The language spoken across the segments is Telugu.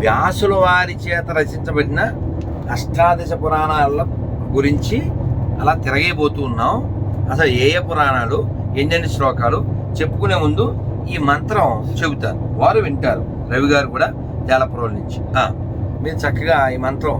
వ్యాసుల వారి చేత రచించబడిన అష్టాదశ పురాణాల గురించి అలా తిరగైపోతూ ఉన్నాం. అసలు ఏ ఏ పురాణాలు ఎన్నెన్ని శ్లోకాలు చెప్పుకునే ముందు ఈ మంత్రం చెబుతారు వారు వింటారు. రవి గారు కూడా జాలపురం నుంచి మీరు చక్కగా ఈ మంత్రం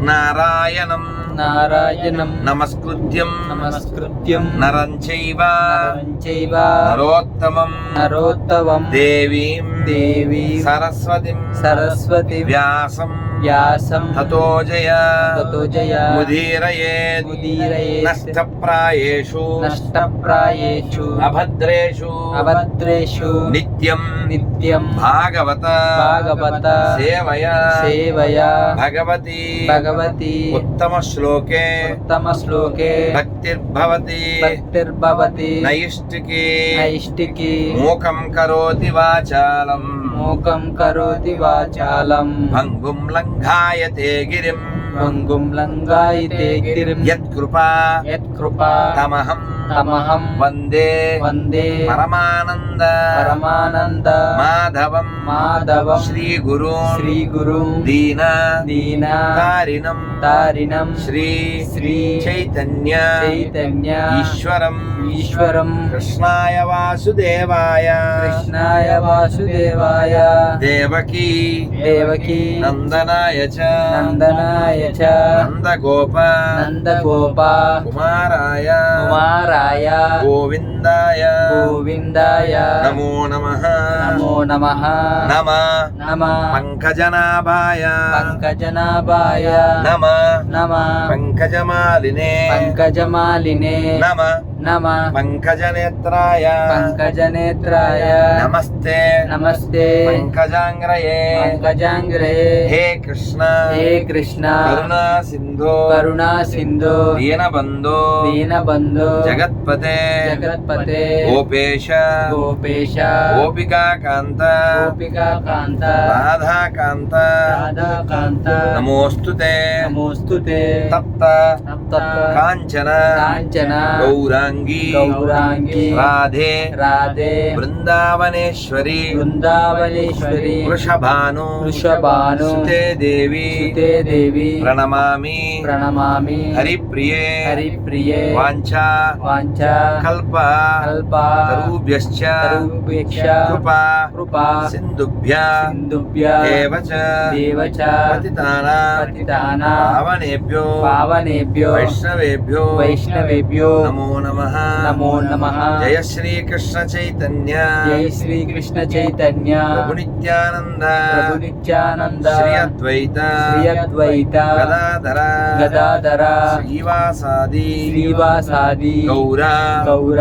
నారాయణం నారాయణం నమస్కృత్యం నమస్కృత్యం నరం చైవ నరం చైవ నరోత్తమం నరోత్తవం దేవీం దేవీం సరస్వతిం సరస్వతి వ్యాసం వ్యాసం తతో జయ తతో జయ ముదీరయేత్ ముదీరయేత్ నష్టప్రాయేషు నష్టప్రాయేషు అభద్రేషు అభద్రేషు నిత్యం నిత్యం భాగవత భాగవత సేవయ సేవయా భగవతి భగవతి ఉత్తమ శ్లోకే ఉత్తమ శ్లోకే భక్తిర్భవతి భక్తిర్భవతి నైష్టికి నైష్టికి మూకం కరోతి వాచాలం మూకం కరోతి వాచాలం భంగుం లంఘాయతే గిరిం భంగుం లంగాయితే గిరిం యత్కృపా యత్కృపా తమహం తమహం వందే వందే పరమానంద పరమానంద మాధవం మాధవం శ్రీ గురు శ్రీ గురు దీన దీన కారిణం తారిణం శ్రీ శ్రీ చైతన్య చైతన్య ఈశ్వరం ఈశ్వరం కృష్ణాయ వాసుదేవాయ కృష్ణాయ వాసుదేవాయ దేవకీ దేవకి నందనాయ చ నందనాయ చ నందగోప నందగోప కుమారాయ కుమారాయ గోవిందాయ. గోవిందాయ. నమో నమః. నమో నమః. నమ. నమ. పంకజనాభాయ. పంకజనాభాయ. నమ. నమ. పంకజమాలినే. పంకజమాలినే. నమ. नमः। पङ्कजनेत्राय। पङ्कजनेत्राय। नमस्ते। नमस्ते। पङ्कजाङ्ग्रये। पङ्कजाङ्ग्रये। हे कृष्ण। हे कृष्ण। करुणा सिंधु करुणा सिंधु दीन बंधु दीन बंधु जगत्पते। जगत्पते। गोपेश। गोपेश। गोपिका कांत गोपिका कान्त राधा कांता राधा कांत नमोस्तु ते। नमोऽस्तु ते। तप्त। तप्त। कांचना गौरा గౌరాంగి గౌరాంగి రాధే రాధే బృందావనేశ్వరి బృందావనేశ్వరి వృషభాను వృషభాను సుతే దేవి సుతే దేవి ప్రణమామి ప్రణమామి హరిప్రియే హరిప్రియే వాంఛా వాంఛ కల్ప కల్ప తరుభ్యశ్చ తరుభ్యక్ష కృపా కృపా సింధుభ్య సింధుభ్య ఏవ చ దేవచ పతితానా పతితానా పావనేభ్యో పావనేభ్యో వైష్ణవేభ్యో వైష్ణవేభ్యో నమో నమః. నమో నమః జయ శ్రీకృష్ణ చైతన్య జై శ్రీకృష్ణ చైతన్య ప్రభు నిత్యానంద ప్రభు నిత్యానంద శ్రీ అద్వైత శ్రీ అద్వైత గదాధర గదాధర శ్రీవాసాది శ్రీవాసాది గౌర గౌర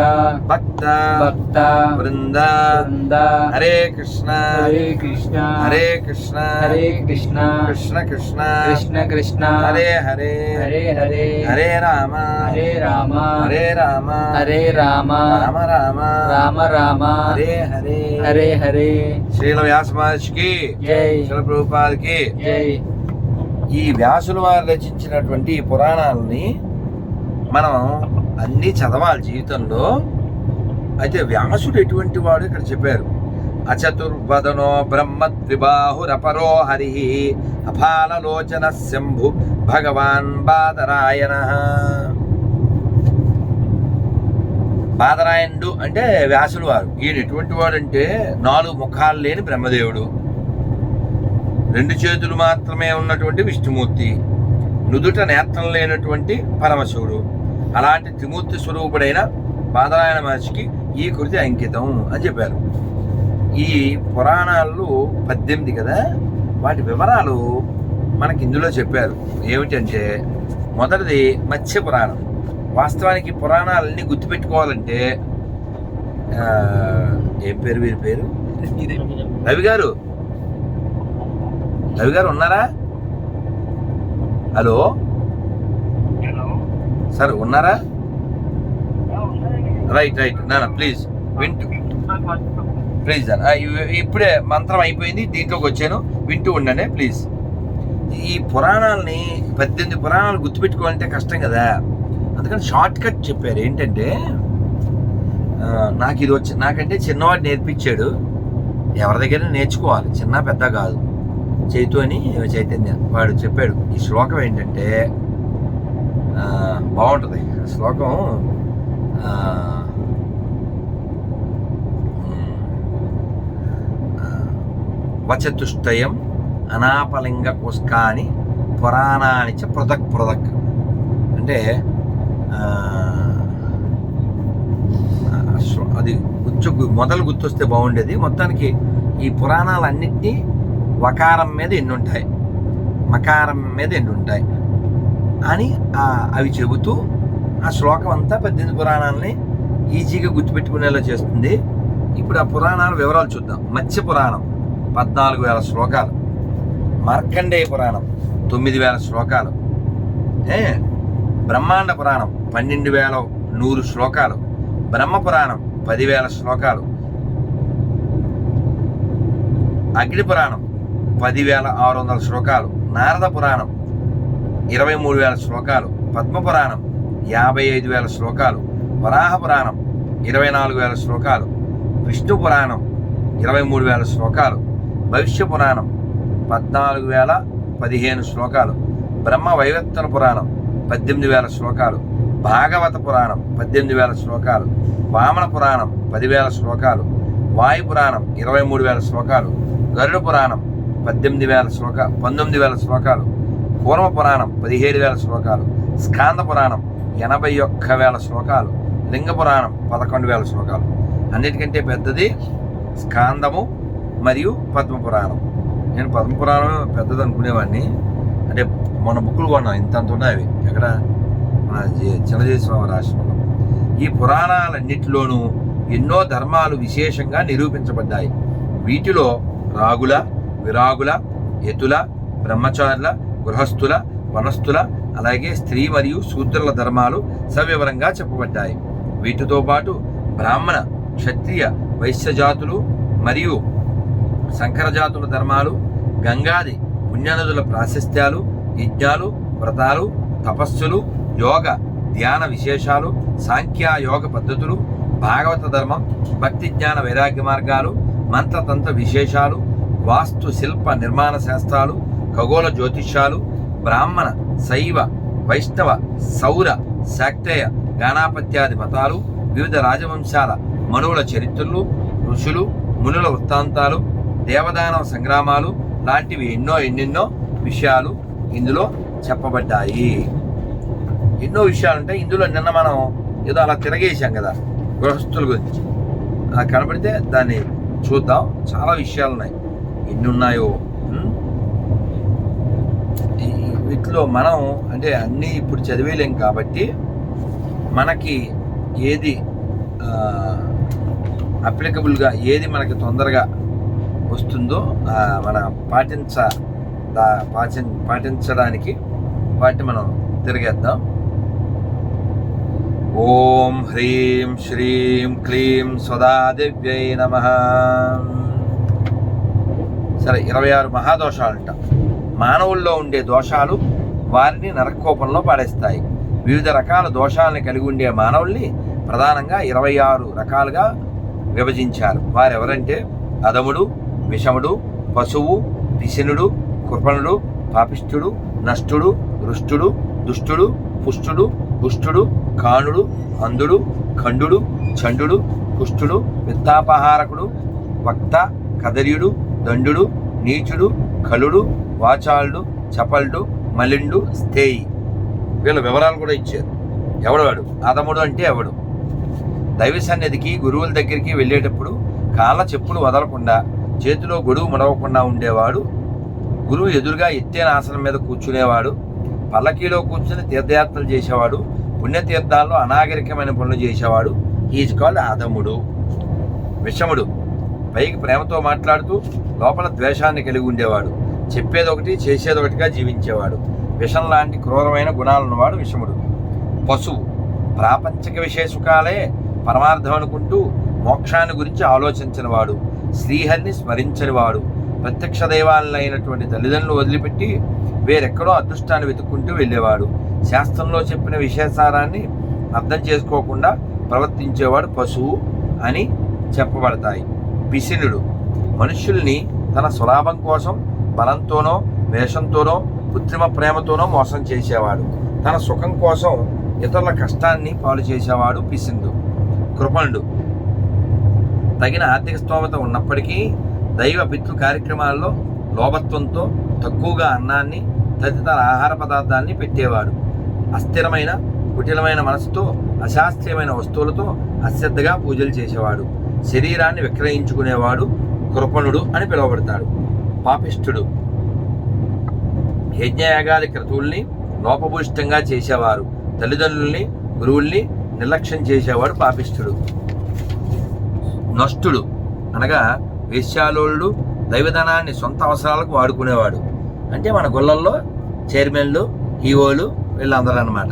భక్త భక్త బృంద బృంద హరే కృష్ణ హరే కృష్ణ హరే కృష్ణ హరే కృష్ణ కృష్ణ కృష్ణ కృష్ణ కృష్ణ హరే హరే హరే హరే హరే రామ హరే రామ హరే రామ హరే రామ రామ రామ రామ రామ హరే హరే. హరే హరే. శ్రీల వ్యాస మహర్షికి జై. శ్రీల ప్రభుపాదికి జై. ఈ వ్యాసుల వారు రచించినటువంటి ఈ పురాణాలని మనం అన్నీ చదవాలి జీవితంలో. అయితే వ్యాసుడు ఎటువంటి వాడు ఇక్కడ చెప్పారు? అచతుర్వదనో బ్రహ్మ త్రిబాహురపరో హరి అఫాలలోచన శంభు భగవాన్ బాదరాయణ. బాదరాయణుడు అంటే వ్యాసులు వారు. ఈయన ఎటువంటి వాడంటే నాలుగు ముఖాలు లేని బ్రహ్మదేవుడు. రెండు చేతులు మాత్రమే ఉన్నటువంటి విష్ణుమూర్తి. నుదుట నేత్రం లేనటువంటి పరమశివుడు. అలాంటి త్రిమూర్తి స్వరూపుడైన బాదరాయణ మహర్షికి ఈ కృతి అంకితం అని చెప్పారు. ఈ పురాణాలు పద్దెనిమిది కదా? వాటి వివరాలు మనకి ఇందులో చెప్పారు. ఏమిటంటే మొదటిది మత్స్య పురాణం వాస్తవానికి పురాణాలన్నీ గుర్తుపెట్టుకోవాలంటే ఏం పేరు వీరి పేరు? రవి గారు. రవి గారు ఉన్నారా? హలో? సార్ ఉన్నారా? Right right. నా ప్లీజ్ వింటూ. ప్లీజ్ సార్ ఇప్పుడే మంత్రం అయిపోయింది దీంట్లోకి వచ్చాను. వింటూ ఉండండి ప్లీజ్. ఈ పురాణాలని పద్దెనిమిది పురాణాలు గుర్తుపెట్టుకోవాలంటే కష్టం కదా. అందుకని షార్ట్ కట్ చెప్పారు. ఏంటంటే నాకు ఇది వచ్చి నాకంటే చిన్నవాడు నేర్పించాడు. ఎవరి దగ్గర నేర్చుకోవాలి. చిన్న పెద్ద కాదు. చైతు అని చైతన్య వాడు చెప్పాడు. ఈ శ్లోకం ఏంటంటే బాగుంటుంది. శ్లోకం వచతుష్టయం అనాపలింగ కుస్కాని పురాణాని చ పృథక్ పృథక్. అంటే అది గుర్తు మొదలు గుర్తొస్తే బాగుండేది. మొత్తానికి ఈ పురాణాలన్నింటినీ వకారం మీద ఎన్ని ఉంటాయి మకారం మీద ఎన్ని ఉంటాయి అని అవి చెబుతూ ఆ శ్లోకం అంతా పద్దెనిమిది పురాణాలని ఈజీగా గుర్తుపెట్టుకునేలా చేస్తుంది. ఇప్పుడు ఆ పురాణాల వివరాలు చూద్దాం. మత్స్య పురాణం పద్నాలుగు వేల శ్లోకాలు. మార్కండేయ పురాణం తొమ్మిది వేల శ్లోకాలు. ఏ? బ్రహ్మాండ పురాణం పన్నెండు వేల నూరు శ్లోకాలు. బ్రహ్మ పురాణం పదివేల శ్లోకాలు. అగ్ని పురాణం పదివేల ఆరు వందల శ్లోకాలు. నారద పురాణం ఇరవై మూడు వేల శ్లోకాలు. పద్మ పురాణం యాభై ఐదు వేల శ్లోకాలు. వరాహ పురాణం ఇరవై నాలుగు వేల శ్లోకాలు. విష్ణు పురాణం ఇరవై మూడు వేల శ్లోకాలు. భవిష్య పురాణం పద్నాలుగు వేల పదిహేను శ్లోకాలు. బ్రహ్మ వైవర్తన పురాణం పద్దెనిమిది వేల శ్లోకాలు. భాగవత పురాణం పద్దెనిమిది వేల శ్లోకాలు. వామన పురాణం పదివేల శ్లోకాలు. వాయు పురాణం ఇరవై మూడు వేల శ్లోకాలు. గరుడ పురాణం పద్దెనిమిది వేల శ్లోక పంతొమ్మిది వేల శ్లోకాలు. కూర్మ పురాణం పదిహేడు వేల శ్లోకాలు. స్కాంద పురాణం ఎనభై ఒక్క వేల శ్లోకాలు. లింగ పురాణం పదకొండు వేల శ్లోకాలు. అన్నిటికంటే పెద్దది స్కాందము మరియు పద్మ పురాణం. నేను పద్మపురాణం పెద్దది అనుకునేవాడిని అంటే మొన్న బుక్కులు కొన్నాం ఇంత అంత ఉన్నాయి ఇక్కడ ఎక్కడ మన జే- ఈ పురాణాలన్నిటిలోనూ ఎన్నో ధర్మాలు విశేషంగా నిరూపించబడ్డాయి. వీటిలో రాగుల విరాగుల యతుల బ్రహ్మచారుల గృహస్థుల వనస్థుల అలాగే స్త్రీ మరియు శూద్రుల ధర్మాలు సవివరంగా చెప్పబడ్డాయి. వీటితో పాటు బ్రాహ్మణ క్షత్రియ వైశ్య జాతులు మరియు శంకరజాతుల ధర్మాలు గంగాది పుణ్యనదుల ప్రాశస్త్యాలు యజ్ఞాలు వ్రతాలు తపస్సులు యోగ ధ్యాన విశేషాలు సాంఖ్యాయోగ పద్ధతులు భాగవత ధర్మం భక్తి జ్ఞాన వైరాగ్య మార్గాలు మంత్రతంత్ర విశేషాలు వాస్తు శిల్ప నిర్మాణ శాస్త్రాలు ఖగోళ జ్యోతిష్యాలు బ్రాహ్మణ శైవ వైష్ణవ సౌర శాక్తేయ గానాపత్యాది మతాలు వివిధ రాజవంశాల మనువుల చరిత్రలు ఋషులు మునుల వృత్తాంతాలు దేవదానవ సంగ్రామాలు లాంటివి ఎన్నో ఎన్నెన్నో విషయాలు ఇందులో చెప్పబడ్డాయి. ఎన్నో విషయాలు ఉంటాయి ఇందులో నిన్న మనం ఏదో అలా తిరగేసాం కదా గృహస్థుల గురించి. అలా కనబడితే దాన్ని చూద్దాం. చాలా విషయాలు ఉన్నాయి ఎన్ని ఉన్నాయో వీటిలో మనం అంటే అన్నీ ఇప్పుడు చదివేలేం కాబట్టి మనకి ఏది అప్లికబుల్గా ఏది మనకి తొందరగా వస్తుందో మనం మన పాటించ దా- పాటి పాటించడానికి వాటిని మనం తిరిగేద్దాం. ఓం హ్రీం శ్రీం క్లీం స్వదాదివ్యై నమ. సరే ఇరవై ఆరు మహాదోషాలంట. మానవుల్లో ఉండే దోషాలు వారిని నరకోపంలో పాడేస్తాయి. వివిధ రకాల దోషాలను కలిగి ఉండే మానవుల్ని ప్రధానంగా ఇరవై ఆరు రకాలుగా విభజించారు. వారెవరంటే అదముడు విషముడు పశువు పిశనుడు కృపణుడు పాపిష్ఠుడు నష్టుడు రుష్టుడు దుష్టుడు పుష్టుడు పుష్టుడు కాణుడు అంధుడు ఖండుడు చండుడు కుష్టుడు విత్తాపహారకుడు వక్త కదర్యుడు దండుడు నీచుడు కలుడు వాచాలుడు చపలుడు మలిండు స్థేయి వీళ్ళ వివరాలు కూడా ఇచ్చారు. ఎవడు వాడు? అదముడు అంటే ఎవడు? దైవ సన్నిధికి గురువుల దగ్గరికి వెళ్ళేటప్పుడు కాళ్ళ చెప్పులు వదలకుండా చేతిలో గొడుగు మడవకుండా ఉండేవాడు గురువు ఎదురుగా ఎత్తైన ఆసనం మీద కూర్చునేవాడు. పల్లకీలో కూర్చుని తీర్థయాత్రలు చేసేవాడు. పుణ్యతీర్థాల్లో అనాగరికమైన పనులు చేసేవాడు. ఈజ్ కాల్డ్ అధముడు విషముడు. పైకి ప్రేమతో మాట్లాడుతూ లోపల ద్వేషాన్ని కలిగి ఉండేవాడు. చెప్పేదొకటి చేసేదొకటిగా జీవించేవాడు. విషం లాంటి క్రూరమైన గుణాలున్నవాడు విషముడు. పశువు. ప్రాపంచిక విశేషకాలే పరమార్థం అనుకుంటూ మోక్షాన్ని గురించి ఆలోచించినవాడు. శ్రీహరిని స్మరించనివాడు. ప్రత్యక్ష దైవాలైనటువంటి తల్లిదండ్రులు వదిలిపెట్టి వేరెక్కడో అదృష్టాన్ని వెతుక్కుంటూ వెళ్ళేవాడు. శాస్త్రంలో చెప్పిన విశేషారాన్ని అర్థం చేసుకోకుండా ప్రవర్తించేవాడు పశువు అని చెప్పబడతాయి. పిసినుడు మనుష్యుల్ని తన స్వలాభం కోసం బలంతోనో వేషంతోనో కృత్రిమ ప్రేమతోనో మోసం చేసేవాడు. తన సుఖం కోసం ఇతరుల కష్టాన్ని పాలు చేసేవాడు పిసిందు కృపణుడు. తగిన ఆర్థిక స్తోమత ఉన్నప్పటికీ దైవ పితృ కార్యక్రమాల్లో లోభత్వంతో తక్కువగా అన్నాన్ని తదితర ఆహార పదార్థాన్ని పెట్టేవాడు. అస్థిరమైన కుటిలమైన మనసుతో అశాస్త్రీయమైన వస్తువులతో అశ్రద్ధగా పూజలు చేసేవాడు. శరీరాన్ని విక్రయించుకునేవాడు కృపణుడు అని పిలువబడతాడు. పాపిష్ఠుడు యజ్ఞయాగాది క్రతువుల్ని లోపభూయిష్టంగా చేసేవారు. తల్లిదండ్రుల్ని గురువుల్ని నిర్లక్ష్యం చేసేవాడు పాపిష్ఠుడు నష్టుడు అనగా వేశ్యాలోళ్ళు దైవధనాన్ని సొంత అవసరాలకు వాడుకునేవాడు. అంటే మన గుళ్ళల్లో చైర్మన్లు ఈవోలు వీళ్ళందరూ అనమాట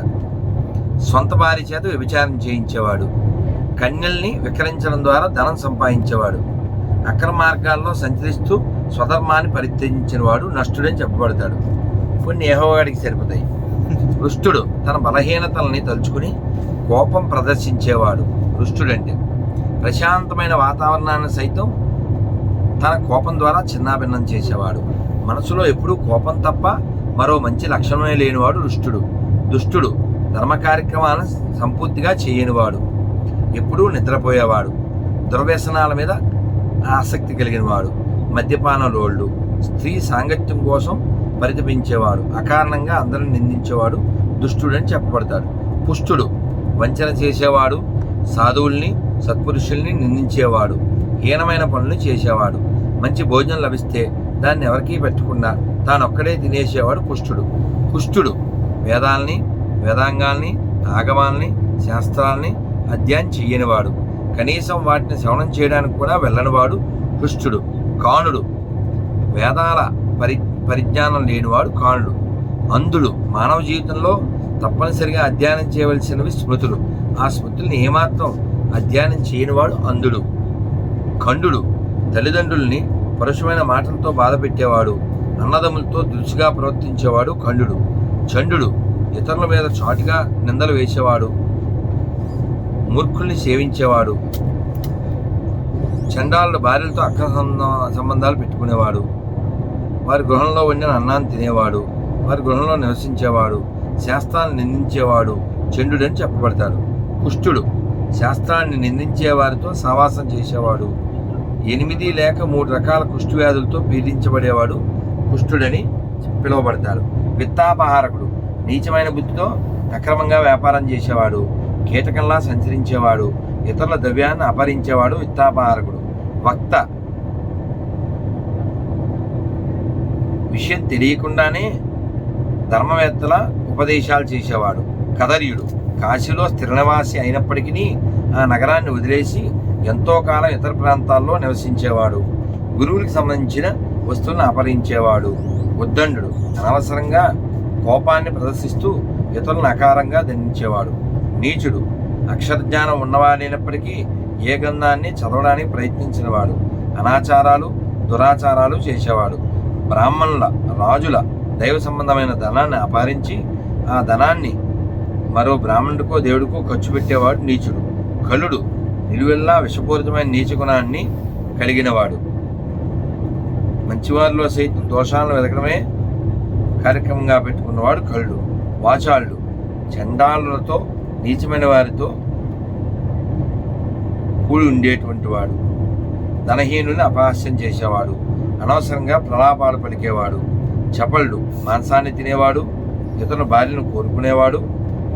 సొంత వారి చేత వ్యభిచారం చేయించేవాడు. కన్యల్ని విక్రయించడం ద్వారా ధనం సంపాదించేవాడు. అక్రమ మార్గాల్లో సంచరిస్తూ స్వధర్మాన్ని పరిత్యజించిన వాడు నష్టుడని చెప్పబడతాడు. కొన్ని ఏహోవాడికి సరిపోతాయి. రుష్టుడు తన బలహీనతల్ని తలుచుకుని కోపం ప్రదర్శించేవాడు రుష్టుడంటే. ప్రశాంతమైన వాతావరణాన్ని సైతం తన కోపం ద్వారా చిన్నాభిన్నం చేసేవాడు. మనసులో ఎప్పుడూ కోపం తప్ప మరో మంచి లక్షణమే లేనివాడు దుష్టుడు. దుష్టుడు ధర్మ కార్యక్రమాలను సంపూర్తిగా చేయనివాడు. ఎప్పుడూ నిద్రపోయేవాడు. దుర్వ్యసనాల మీద ఆసక్తి కలిగినవాడు. మద్యపాన లోళ్ళు స్త్రీ సాంగత్యం కోసం పరితపించేవాడు. అకారణంగా అందరిని నిందించేవాడు దుష్టుడని చెప్పబడతాడు. పుష్టుడు వంచన చేసేవాడు. సాధువుల్ని సత్పురుషుల్ని నిందించేవాడు. హీనమైన పనులు చేసేవాడు. మంచి భోజనం లభిస్తే దాన్ని ఎవరికీ పెట్టకుండా తానొక్కడే తినేసేవాడు కుష్ఠుడు కుష్ఠుడు వేదాల్ని వేదాంగాల్ని ఆగమాల్ని శాస్త్రాల్ని అధ్యయనం చెయ్యనివాడు. కనీసం వాటిని శ్రవణం చేయడానికి కూడా వెళ్ళనివాడు కుష్ఠుడు కానుడు. వేదాల పరి పరిజ్ఞానం లేనివాడు కాణుడు అంధుడు మానవ జీవితంలో తప్పనిసరిగా అధ్యయనం చేయవలసినవి స్మృతులు. ఆ స్మృతుల్ని ఏమాత్రం అధ్యయనం చేయనివాడు అంధుడు ఖండుడు తల్లిదండ్రుల్ని పరుషమైన మాటలతో బాధ పెట్టేవాడు అన్నదమ్ములతో దురుసుగా ప్రవర్తించేవాడు ఖండుడు చండు ఇతరుల మీద చాటుగా నిందలు వేసేవాడు మూర్ఖుల్ని సేవించేవాడు చండాల భార్యలతో అక్రమ సంబంధ- సంబంధాలు పెట్టుకునేవాడు వారి గృహంలో వండిన అన్నాన్ని తినేవాడు వారి గృహంలో నివసించేవాడు శాస్త్రాన్ని నిందించేవాడు చండుడని చెప్పబడతాడు. కుష్ఠుడు శాస్త్రాన్ని నిందించే వారితో సావాసం చేసేవాడు. ఎనిమిది లేక మూడు రకాల కుష్టు వ్యాధులతో పీడించబడేవాడు కుష్ఠుడని పిలువబడతాడు విత్తాపహారకుడు నీచమైన బుద్ధితో అక్రమంగా వ్యాపారం చేసేవాడు కీటకంలా సంచరించేవాడు ఇతరుల ద్రవ్యాన్ని అపహరించేవాడు విత్తాపహారకుడు. వక్త. విషయం తెలియకుండానే ధర్మవేత్తల ఉపదేశాలు చేసేవాడు. కదర్యుడు. కాశీలో స్థిర నివాసి అయినప్పటికీ ఆ నగరాన్ని వదిలేసి ఎంతో కాలం ఇతర ప్రాంతాల్లో నివసించేవాడు. గురువులకు సంబంధించిన వస్తువులను అపహరించేవాడు. ఉద్దండు అనవసరంగా కోపాన్ని ప్రదర్శిస్తూ ఇతరులను అకారంగా దండించేవాడు. నీచుడు. అక్షరజ్ఞానం ఉన్నవాడైనప్పటికీ ఏ గ్రంథాన్ని చదవడానికి ప్రయత్నించినవాడు. అనాచారాలు దురాచారాలు చేసేవాడు. బ్రాహ్మణుల రాజుల దైవ సంబంధమైన ధనాన్ని అపహరించి ఆ ధనాన్ని మరో బ్రాహ్మణుడికో దేవుడికో ఖర్చు పెట్టేవాడు నీచుడు. కలుడు. నిలువెల్లా విషపూరితమైన నీచ గుణాన్ని కలిగినవాడు. మంచివారిలో సైతం దోషాలను వెతకడమే కార్యక్రమంగా పెట్టుకున్నవాడు కళ్ళు వాచాళ్ళు చండాలులతో నీచమైన వారితో కూడి ఉండేటువంటి వాడు ధనహీనుని అపహాస్యం చేసేవాడు. అనవసరంగా ప్రలాపాలు పలికేవాడు. చపళ్ళు మాంసాన్ని తినేవాడు. ఇతను భార్యను కోరుకునేవాడు.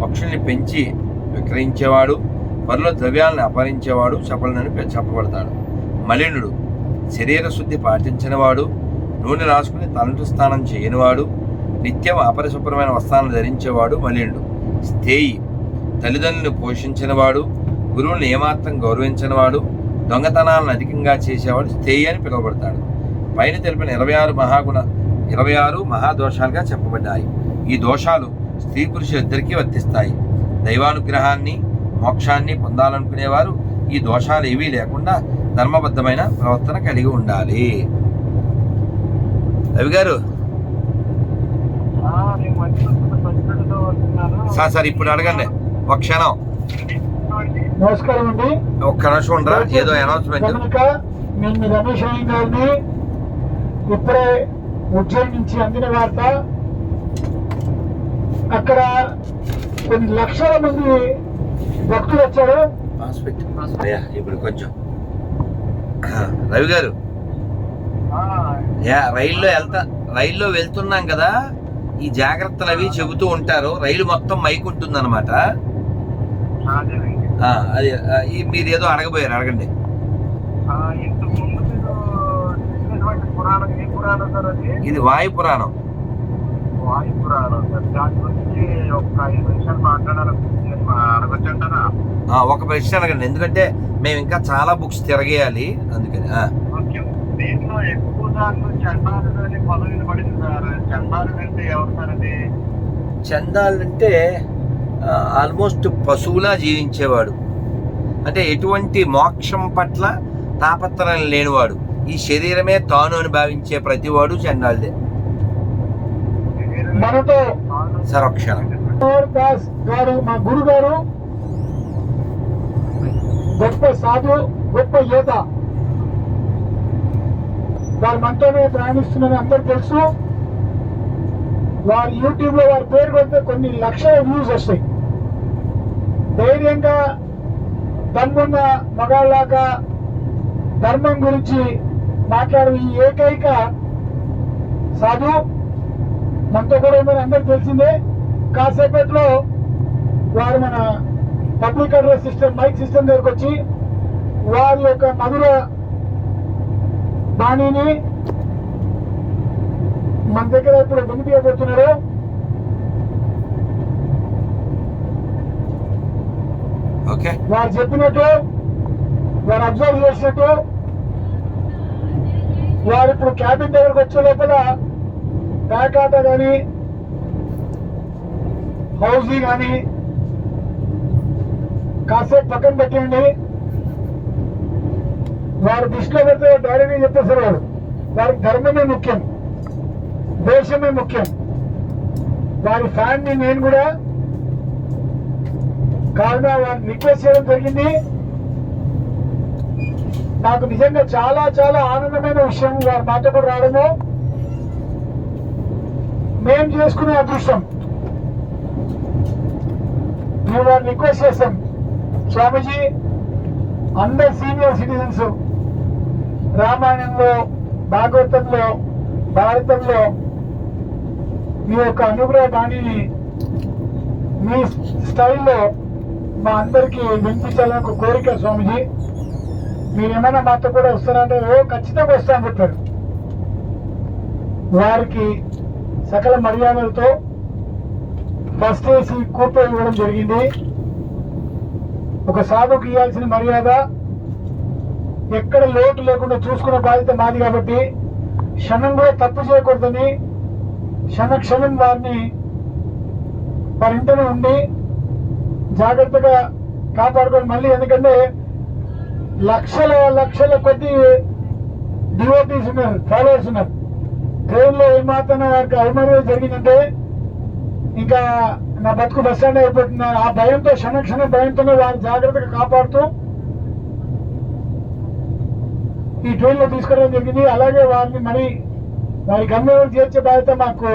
పక్షుల్ని పెంచి విక్రయించేవాడు. పరుల ద్రవ్యాలను అపహరించేవాడు చపలనని చెప్పబడతాడు. మలినుడు శరీర శుద్ధి పాటించినవాడు నూనె రాసుకుని తలంటు స్నానం చేయనివాడు నిత్యం అపరిశుభ్రమైన వస్త్రాలను ధరించేవాడు మలినుడు. స్థేయి తల్లిదండ్రులను పోషించినవాడు గురువుని ఏమాత్రం గౌరవించినవాడు దొంగతనాలను అధికంగా చేసేవాడు స్థేయి అని పిలువబడతాడు. పైన తెలిపిన ఇరవై ఆరు మహాగుణ ఇరవై ఆరు మహాదోషాలుగా చెప్పబడ్డాయి. ఈ దోషాలు స్త్రీ పురుషు ఇద్దరికీ వర్తిస్తాయి. దైవానుగ్రహాన్ని మోక్షాన్ని పొందాలనుకునేవారు. ఈ దోషాలు ఏవీ లేకుండా ధర్మబద్ధమైన ప్రవర్తన కలిగి ఉండాలి. రవి గారు సార్ సార్ ఇప్పుడు అడగండి. ఒక క్షణం. నమస్కారం అండి. ఒక్క నిమిషం ఉండరా ఏదో అనౌన్స్మెంట్ నేను మీ రమేష్ అయ్య గారిని ఇప్పుడే ఉజ్జయిన్ నుంచి అందిన వార్త. అక్కడ కొన్ని లక్షల మంది భక్తులు వచ్చారు. హాస్పిటల్ అయ్యా ఇప్పుడు కొంచెం. రవి గారు. యా రైల్లో వెళ్తా రైల్లో వెళ్తున్నాం కదా. ఈ జాగ్రత్తలు అవి చెబుతూ ఉంటారు. రైలు మొత్తం మైక్ ఉంటుంది అనమాట అది మీరు ఏదో అడగబోయారు అడగండి. ఇది వాయు పురాణం. వాయు పురాణం దాని గురించి ఒక ఐదు నిమిషాలు మాట్లాడాలని అడగొచ్చంటారా ఆ, ఒక ప్రశ్న అడగండి. ఎందుకంటే మేము ఇంకా చాలా బుక్స్ తిరగేయాలి. అందుకని ఆ. ఓకే. దీంట్లో ఎక్కువ సార్లు చండాలుడు అనే పదం వినబడింది సార్. చండాలుడు అంటే ఎవరు సార్ అది? చందాలంటే ఆల్మోస్ట్ పశువులా జీవించేవాడు. అంటే ఎటువంటి మోక్షం పట్ల తాపత్రయం లేనివాడు. ఈ శరీరమే తాను అని భావించే ప్రతివాడు చండాలదే మనతో సార్ ఒక క్షణం. మనోహర్ దాస్ గారు మా గురు గారు గొప్ప సాధు గొప్ప యోధ. వారు మనతోనే ప్రయాణిస్తున్నారని అందరు తెలుసు. వారి యూట్యూబ్లో వారి పేరు కొడితే కొన్ని లక్షల వ్యూస్ వస్తాయి. ధైర్యంగా దమ్మున్న మగాళ్ళగా ధర్మం గురించి మాట్లాడే ఈ ఏకైక సాధు మనతో కూడా ఏమైనా అందరు తెలిసిందే. కాసేపట్లో వారు మన public address system mic system దగ్గరకు వచ్చి వారి యొక్క మధుర బాణిని మన దగ్గర ఇప్పుడు వినిపించబోతున్నారు ఓకే. వారు చెప్పినట్టు వారు అబ్జర్వ్ చేసినట్టు వారు ఇప్పుడు క్యాబిన్ దగ్గరకు వచ్చే లోపల ప్యాకాట కానీ హౌజీ కానీ కాసేపు పక్కన పెట్టండి. వారి దృష్టిలో పెడితే డాడీని చెప్పేస్తారు వారు వారికి ధర్మమే ముఖ్యం. దేశమే ముఖ్యం. వారి ఫ్యాన్ని నేను కూడా కావున వారిని రిక్వెస్ట్ చేయడం జరిగింది. నాకు నిజంగా చాలా చాలా ఆనందమైన విషయం వారి మాట కూడా రావడము మేం చేసుకునే అదృష్టం. మేము వారిని రిక్వెస్ట్ చేస్తాం. స్వామీజీ అందరు సీనియర్ సిటిజన్స్ రామాయణంలో భాగవతంలో భారతంలో మీ యొక్క అనుగ్రహ బాణిని మీ స్టైల్లో మా అందరికి వినిపించాలని ఒక కోరిక స్వామిజీ. మీరు ఏమైనా మాతో కూడా వస్తారంటే ఓ ఖచ్చితంగా వస్తాను చెప్పారు. వారికి సకల మర్యాదలతో ఫస్ట్ ఏసీ కూర్పు ఇవ్వడం జరిగింది. ఒక సాధుకు ఇవ్వాల్సిన మర్యాద ఎక్కడ లోటు లేకుండా చూసుకున్న బాధ్యత మాది కాబట్టి క్షణం కూడా తప్పు చేయకూడదని క్షణ క్షణం వారిని వారి ఇంటనే ఉండి జాగ్రత్తగా కాపాడుకొని మళ్ళీ ఎందుకంటే లక్షల లక్షల కొద్ది డివోటీస్ ఉన్నారు ఫాలోవర్స్ ఉన్నారు. ట్రైన్లో ఏమాత్రం వారికి అవమర్యాద జరిగిందంటే ఇంకా నా బతుకు బస్ స్టాండ్ అయిపోతుంది. ఆ భయంతో క్షణక్షణ భయంతోనే వారిని జాగ్రత్తగా కాపాడుతూ ఈ ట్రైన్లో తీసుకురావడం జరిగింది. అలాగే వారిని మరి వారి గమ్యం చేర్చే బాధ్యత మాకు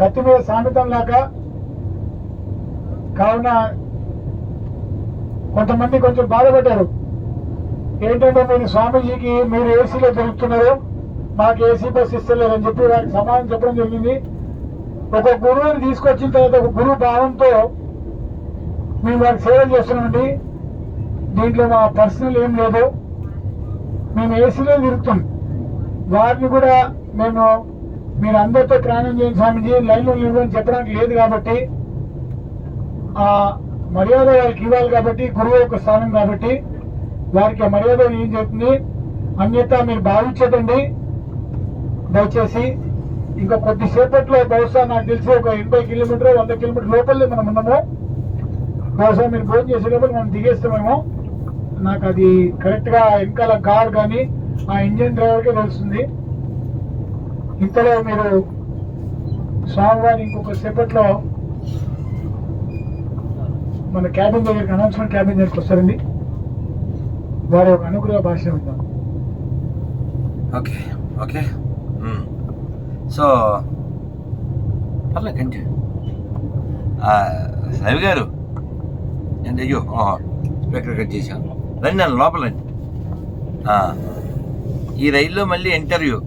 కత్తి మీద సామెతం లాగా. కావున కొంతమంది కొంచెం బాధపడ్డారు. ఏంటంటే మీరు స్వామీజీకి మీరు ఏసీలో దొరుకుతున్నారు. మాకు ఏసీ బస్ ఇస్తలేరని చెప్పి వారికి సమాధానం చెప్పడం జరిగింది. ఒక గురువుని తీసుకొచ్చిన తర్వాత ఒక గురువు భావంతో మేము వారికి సేవలు చేస్తున్నామండి. దీంట్లో మా పర్సనల్ ఏం లేదు. మేము ఏసీలో తిరుగుతాం. వారిని కూడా మేము మీరు అందరితో ప్రయాణం చేయండి స్వామిజీ. లైన్లో నిలవని చెప్పడానికి లేదు కాబట్టి ఆ మర్యాద వారికి ఇవ్వాలి కాబట్టి గురువు యొక్క స్థానం కాబట్టి వారికి ఆ మర్యాద ఏం చెప్తుంది అన్యత మీరు భావించదండి దయచేసి ఇంకా కొద్దిసేపట్లో బహుశా నాకు తెలిసి ఒక ఎనభై కిలోమీటర్ వంద కిలోమీటర్ లోపలే మనం ఉన్నాము. బహుశా మీరు ఫోన్ చేసే లోపల మనం దిగేస్తామేమో. నాకు అది కరెక్ట్గా వెనకాల కార్ కానీ ఆ ఇంజిన్ డ్రైవర్కే తెలుస్తుంది. ఇంతలో మీరు స్వామివారి ఇంకొక సేపట్లో మన క్యాబిన్ దగ్గరికి అనౌన్స్మెంట్ క్యాబిన్ దగ్గరికి వస్తారండి. వారి ఒక అనుగ్రహ భాష ఉందా ఓకే ఓకే. సో పర్లే కంటిన్యూ. రవి గారు ఏంటి అయ్యో స్పీకర్ కట్ చేశాను. రండి నన్ను లోపలండి ఈ రైల్లో మళ్ళీ ఇంటర్వ్యూ.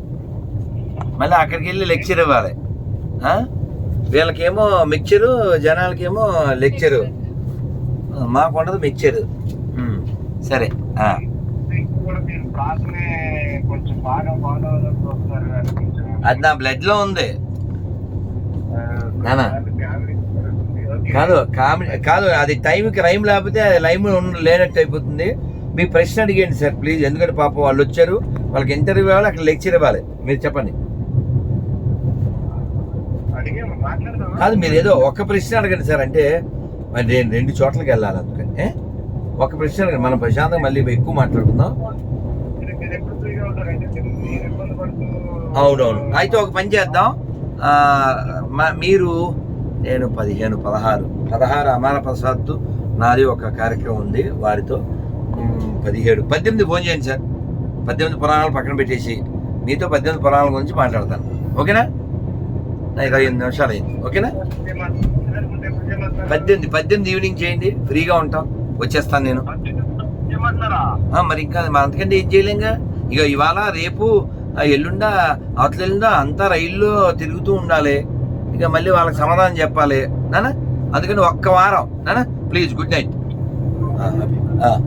మళ్ళీ అక్కడికి వెళ్ళి లెక్చర్ ఇవ్వాలి. వీళ్ళకేమో మిక్చరు జనాలకేమో లెక్చరు మాకు ఉండదు మిక్చరు సరే కూడా మీరు కొంచెం బాగా ఫాలో అది నా బ్లడ్లో ఉంది. నానా. కాదు కామెడీ కాదు అది టైంకి రైమ్ లేకపోతే అది లైమ్ ఉండ- లేనట్టు అయిపోతుంది. మీ ప్రశ్న అడిగండి సార్ ప్లీజ్. ఎందుకంటే పాప వాళ్ళు వచ్చారు. వాళ్ళకి ఇంటర్వ్యూ ఇవ్వాలి అక్కడ లెక్చర్ ఇవ్వాలి. మీరు చెప్పండి. కాదు మీరు ఏదో ఒక్క ప్రశ్న అడగండి సార్. అంటే మరి నేను రెండు చోట్లకి వెళ్ళాలి అందుకని? ఒక ప్రశ్న అడగండి. మనం ప్రశాంతంగా మళ్ళీ ఎక్కువ మాట్లాడుకుందాం. అవునవును. అయితే ఒక పని చేద్దాం. మీరు నేను పదిహేను పదహారు పదహారు అమార ప్రసాద్ నాది ఒక కార్యక్రమం ఉంది వారితో. పదిహేడు పద్దెనిమిది ఫోన్ చేయండి సార్. పద్దెనిమిది పురాణాలు పక్కన పెట్టేసి మీతో పద్దెనిమిది పురాణాల గురించి మాట్లాడతాను. ఓకేనా? ఇరవై ఎనిమిది నిమిషాలు అయింది. ఓకేనా? పద్దెనిమిది పద్దెనిమిది ఈవినింగ్ చేయండి. ఫ్రీగా ఉంటాం. వచ్చేస్తాను నేను. మరి ఇంకా మనం అంతకంటే ఏం చేయలేంగా? ఇక ఇవాళ రేపు ఎల్లుండా అవతల ఎల్లుండా అంతా రైల్లో తిరుగుతూ ఉండాలి. ఇక మళ్ళీ వాళ్ళకి సమాధానం చెప్పాలి. నానా? అందుకని ఒక్క వారం. నానా? Please good night.